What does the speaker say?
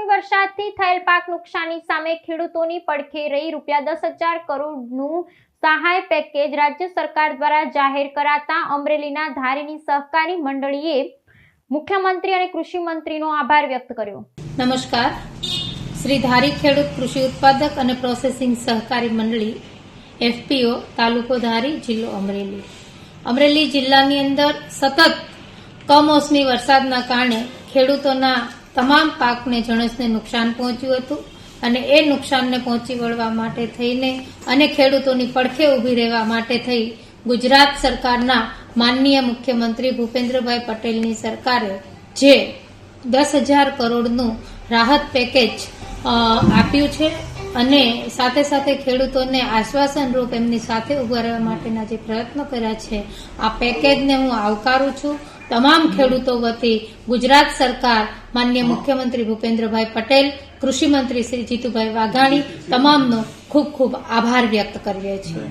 કમોસમી વરસાદથી થયેલ પાક નુકસાની સામે ખેડૂતોની પડખે રહી રૂપિયા દસ હજાર કરોડનું સહાય પેકેજ રાજ્ય સરકાર દ્વારા જાહેર કરાતા અમરેલીના ધારીની સહકારી મંડળીએ મુખ્યમંત્રી અને કૃષિ મંત્રીનો આભાર વ્યક્ત કર્યો. નમસ્કાર. શ્રી ધારી ખેડૂત કૃષિ ઉત્પાદક અને પ્રોસેસિંગ સહકારી મંડળી, એફપીઓ, તાલુકો ધારી, જિલ્લો અમરેલી. અમરેલી જિલ્લાની અંદર સતત કમોસમી વરસાદના કારણે ખેડૂતોના તમામ પાકને જણસને નુકસાન પહોંચ્યું હતું અને એ નુકસાનને પહોંચી વળવા માટે થઈને અને ખેડૂતોની પડખે ઊભી રહેવા માટે થઈ ગુજરાત સરકારના માનનીય મુખ્યમંત્રી ભૂપેન્દ્રભાઈ પટેલની સરકારે જે દસ હજાર કરોડનું રાહત પેકેજ આપ્યું છે અને સાથે સાથે ખેડૂતોને આશ્વાસન રૂપ એમની સાથે ઊભા રહેવા માટેના જે પ્રયત્નો કર્યા છે, આ પેકેજને હું આવકારું છું. તમામ ખેડૂતો વતી ગુજરાત સરકાર માન્ય મુખ્યમંત્રી ભૂપેન્દ્રભાઈ પટેલ કૃષિ મંત્રી શ્રી જીતુભાઈ વાઘાણી તમામનો ખૂબ ખૂબ આભાર વ્યક્ત કરીએ છીએ.